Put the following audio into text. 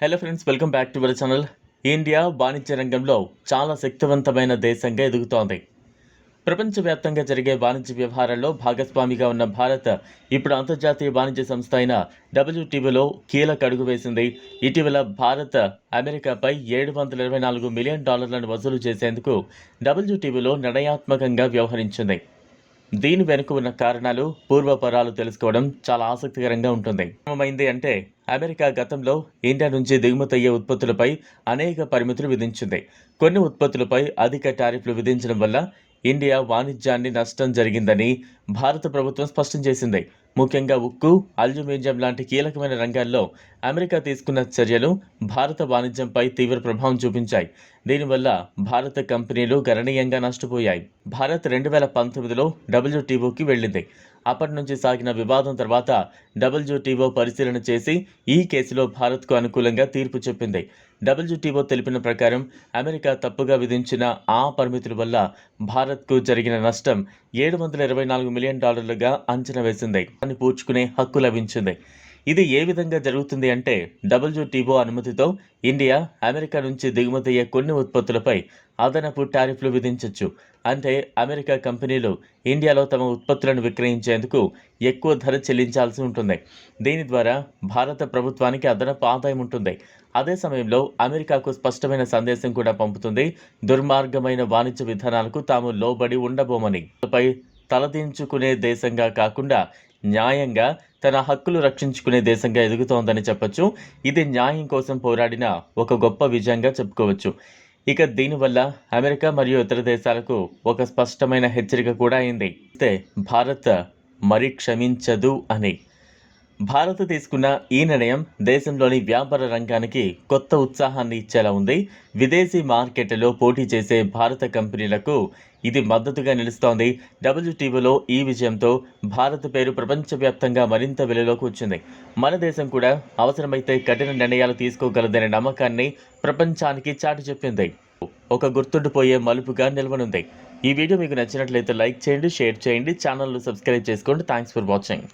Hello friends welcome back to our channel India వాణిజ్య రంగంలో చాలా శక్తివంతమైన దేశంగా ఎదుగుతోంది. ప్రపంచవ్యాప్తంగా జరిగే వాణిజ్య వ్యవహారాల్లో భాగస్వామిగా ఉన్న భారత్ ఇప్పుడు అంతర్జాతీయ వాణిజ్య సంస్థ అయిన డబ్ల్యూటీవీలో కీలక అడుగు వేసింది. ఇటీవల భారత్ అమెరికాపై ఏడు వందల ఇరవై నాలుగు మిలియన్ డాలర్లను వసూలు చేసేందుకు డబ్ల్యూటీబీలో నిర్ణయాత్మకంగా వ్యవహరించింది. దీని వెనుక ఉన్న కారణాలు పూర్వపరాలు తెలుసుకోవడం చాలా ఆసక్తికరంగా ఉంటుంది. ఏమైంది అంటే అమెరికా గతంలో ఇండియా నుంచి దిగుమతయ్యే ఉత్పత్తులపై అనేక పరిమితులు విధించింది. కొన్ని ఉత్పత్తులపై అధిక టారిఫ్లు విధించడం వల్ల ఇండియా వాణిజ్యాన్ని నష్టం జరిగిందని భారత ప్రభుత్వం స్పష్టం చేసింది. ముఖ్యంగా ఉక్కు అల్యూమినియం లాంటి కీలకమైన రంగాల్లో అమెరికా తీసుకున్న చర్యలు భారత వాణిజ్యంపై తీవ్ర ప్రభావం చూపించాయి. దీనివల్ల భారత కంపెనీలు గణనీయంగా నష్టపోయాయి. భారత్ రెండు వేల పంతొమ్మిదిలో డబ్ల్యూటీఓకి వెళ్ళింది. అప్పటి నుంచి సాగిన వివాదం తర్వాత డబ్ల్యూటీఓ పరిశీలన చేసి ఈ కేసులో భారత్కు అనుకూలంగా తీర్పు చెప్పింది. డబ్ల్యూటీఓ తెలిపిన ప్రకారం అమెరికా తప్పుగా విధించిన ఆ పరిమితుల వల్ల భారత్కు జరిగిన నష్టం ఏడు వందల ఇరవై నాలుగు మిలియన్ డాలర్లుగా అంచనా వేసింది. దాన్ని పూడ్చుకునే హక్కు లభించింది. ఇది ఏ విధంగా జరుగుతుంది అంటే డబ్ల్యూటీఓ అనుమతితో ఇండియా అమెరికా నుంచి దిగుమతి అయ్యే కొన్ని ఉత్పత్తులపై అదనపు టారిఫ్లు విధించవచ్చు అంటే అమెరికా కంపెనీలు ఇండియాలో తమ ఉత్పత్తులను విక్రయించేందుకు ఎక్కువ ధర చెల్లించాల్సి ఉంటుంది. దీని ద్వారా భారత ప్రభుత్వానికి అదనపు ఆదాయం ఉంటుంది. అదే సమయంలో అమెరికాకు స్పష్టమైన సందేశం కూడా పంపుతుంది. దుర్మార్గమైన వాణిజ్య విధానాలకు తాము లోబడి ఉండబోమని. పై తలదించుకునే దేశంగా కాకుండా న్యాయంగా తన హక్కులు రక్షించుకునే దేశంగా ఎదుగుతోందని చెప్పొచ్చు. ఇది న్యాయం కోసం పోరాడిన ఒక గొప్ప విజయంగా చెప్పుకోవచ్చు. ఇక దీనివల్ల అమెరికా మరియు ఇతర దేశాలకు ఒక స్పష్టమైన హెచ్చరిక కూడా అయింది. అయితే భారత్ మరి క్షమించదు అని. భారత్ తీసుకున్న ఈ నిర్ణయం దేశంలోని వ్యాపార రంగానికి కొత్త ఉత్సాహాన్ని ఇచ్చేలా ఉంది. విదేశీ మార్కెట్లలో పోటీ చేసే భారత కంపెనీలకు ఇది మద్దతుగా నిలుస్తోంది. డబ్ల్యూటీఓలో ఈ విజయంతో భారత్ పేరు ప్రపంచవ్యాప్తంగా మరింత వెలుగులోకి వచ్చింది. మన దేశం కూడా అవసరమైతే కఠిన నిర్ణయాలు తీసుకోగలదనే నమ్మకాన్ని ప్రపంచానికి చాటి చెప్పింది. ఒక గుర్తుండిపోయే మలుపుగా నిలవనుంది. ఈ వీడియో మీకు నచ్చినట్లయితే లైక్ చేయండి షేర్ చేయండి ఛానల్ను సబ్స్క్రైబ్ చేసుకోండి. Thanks for watching.